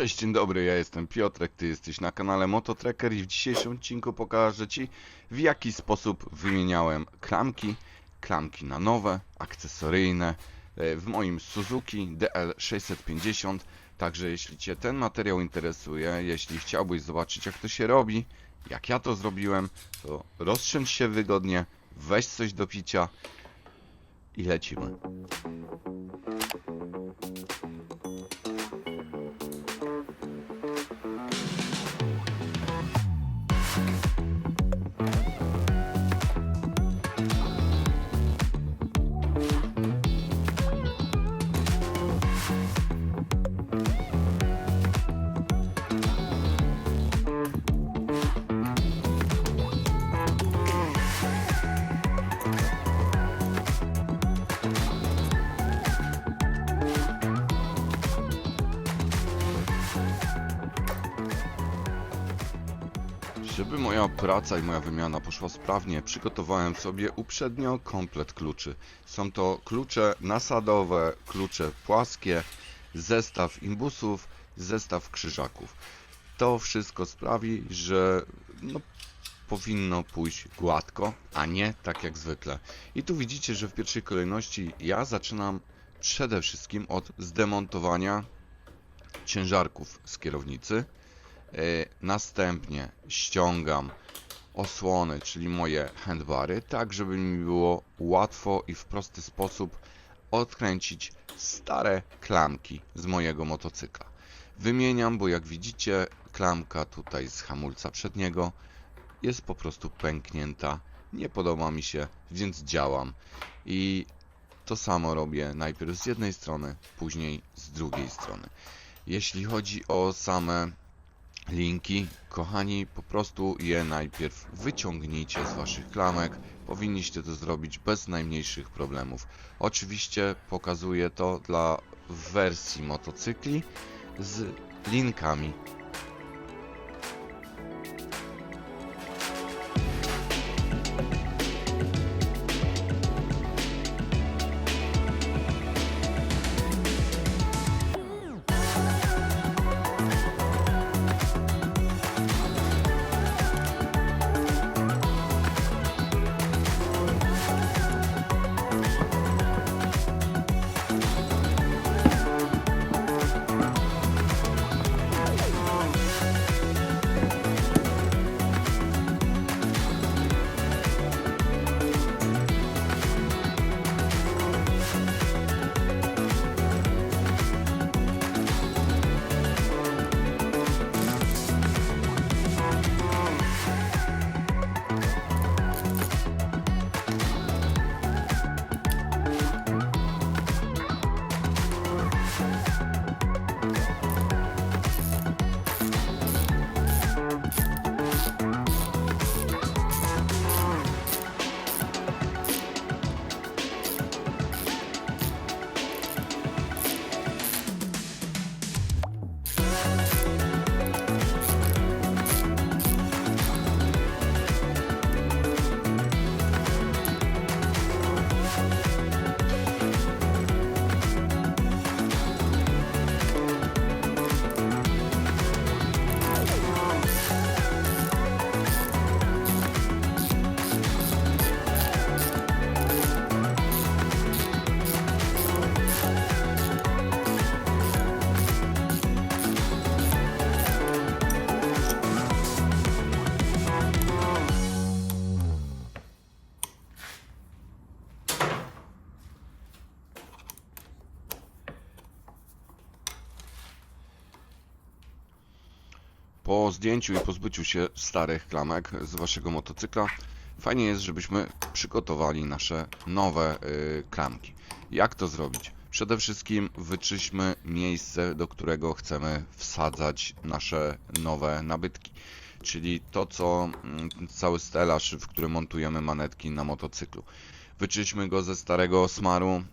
Cześć, dzień dobry, ja jestem Piotrek, ty jesteś na kanale Mototracker i w dzisiejszym odcinku pokażę Ci w jaki sposób wymieniałem klamki, klamki na nowe, akcesoryjne e, w moim Suzuki DL650 Także jeśli Cię ten materiał interesuje, jeśli chciałbyś zobaczyć jak to się robi, jak ja to zrobiłem, to rozsiądź się wygodnie, weź coś do picia i lecimy. Żeby moja praca i moja wymiana poszła sprawnie, przygotowałem sobie uprzednio komplet kluczy. Są to klucze nasadowe, klucze płaskie, zestaw imbusów, zestaw krzyżaków. To wszystko sprawi, że no, powinno pójść gładko, a nie tak jak zwykle. I tu widzicie, że w pierwszej kolejności ja zaczynam przede wszystkim od zdemontowania ciężarków z kierownicy. E, Następnie ściągam osłony, czyli moje handbary, tak żeby mi było łatwo i w prosty sposób odkręcić stare klamki z mojego motocykla. Wymieniam, bo jak widzicie, klamka tutaj z hamulca przedniego jest po prostu pęknięta. Nie podoba mi się, więc działam. I to samo robię najpierw z jednej strony, później z drugiej strony. Jeśli chodzi o same linki. Kochani, po prostu je najpierw wyciągnijcie z waszych klamek. Powinniście to zrobić bez najmniejszych problemów. Oczywiście pokazuję to dla wersji motocykli z linkami. Po zdjęciu i pozbyciu się starych klamek z waszego motocykla, fajnie jest, żebyśmy przygotowali nasze nowe y, klamki. Jak to zrobić? Przede wszystkim wyczyśmy miejsce, do którego chcemy wsadzać nasze nowe nabytki. Czyli to, co mm, cały stelaż, w którym montujemy manetki na motocyklu. Wyczyśmy go ze starego smaru,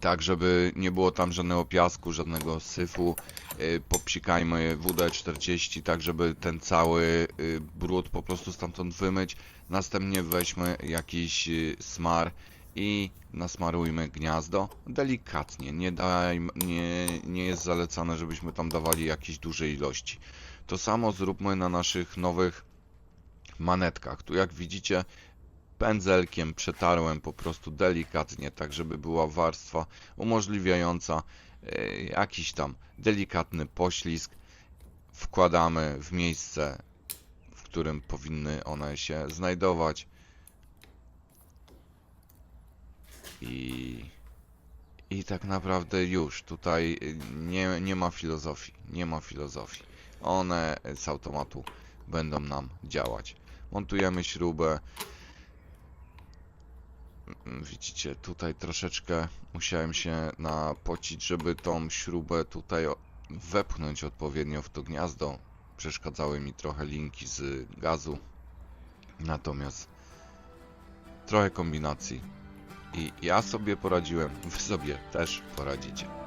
tak żeby nie było tam żadnego piasku, żadnego syfu. E, Popsikajmy WD-40 tak żeby ten cały e, brud po prostu stamtąd wymyć. Następnie weźmy jakiś e, smar i nasmarujmy gniazdo delikatnie. Nie, daj, nie, nie jest zalecane, żebyśmy tam dawali jakieś duże ilości. To samo zróbmy na naszych nowych manetkach. Tu jak widzicie pędzelkiem przetarłem po prostu delikatnie, tak żeby była warstwa umożliwiająca e, jakiś tam delikatny poślizg. Wkładamy w miejsce, w którym powinny one się znajdować. I, i tak naprawdę już tutaj nie, nie ma filozofii, nie ma filozofii. One z automatu będą nam działać. Montujemy śrubę. Widzicie, tutaj troszeczkę musiałem się napocić, żeby tą śrubę tutaj wepchnąć odpowiednio w to gniazdo. Przeszkadzały mi trochę linki z gazu. Natomiast trochę kombinacji i ja sobie poradziłem, wy sobie też poradzicie.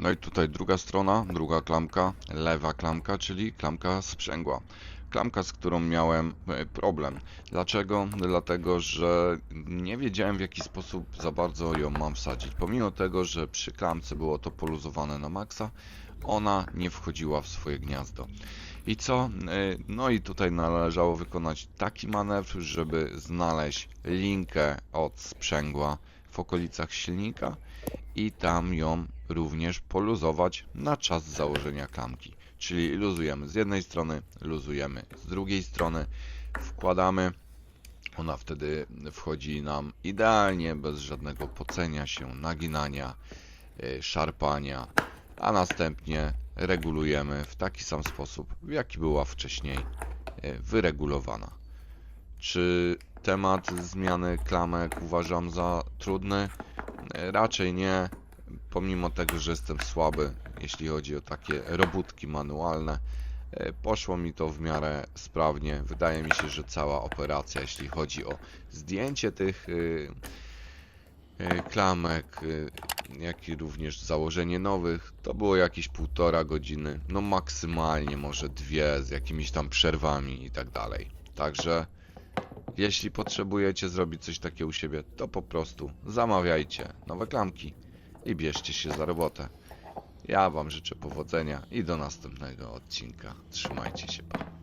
No i tutaj druga strona, druga klamka, lewa klamka, czyli klamka sprzęgła. Klamka, z którą miałem e, problem. Dlaczego? Dlatego, że nie wiedziałem w jaki sposób za bardzo ją mam wsadzić. Pomimo tego, że przy klamce było to poluzowane na maksa, ona nie wchodziła w swoje gniazdo. I co? E, No i tutaj należało wykonać taki manewr, żeby znaleźć linkę od sprzęgła w okolicach silnika i tam ją również poluzować na czas założenia klamki. Czyli luzujemy z jednej strony, luzujemy z drugiej strony, wkładamy Ona wtedy wchodzi nam idealnie, bez żadnego pocenia się, naginania, y, szarpania, a następnie regulujemy w taki sam sposób, w jaki była wcześniej y, wyregulowana. Czy temat zmiany klamek uważam za trudny? Raczej nie, pomimo tego, że jestem słaby, jeśli chodzi o takie robótki manualne. E, Poszło mi to w miarę sprawnie. Wydaje mi się, że cała operacja, jeśli chodzi o zdjęcie tych y, y, klamek, y, jak i również założenie nowych, to było jakieś półtora godziny, no maksymalnie może dwie z jakimiś tam przerwami i tak dalej. Także jeśli potrzebujecie zrobić coś takiego u siebie, to po prostu zamawiajcie nowe klamki i bierzcie się za robotę. Ja Wam życzę powodzenia i do następnego odcinka. Trzymajcie się. Pa.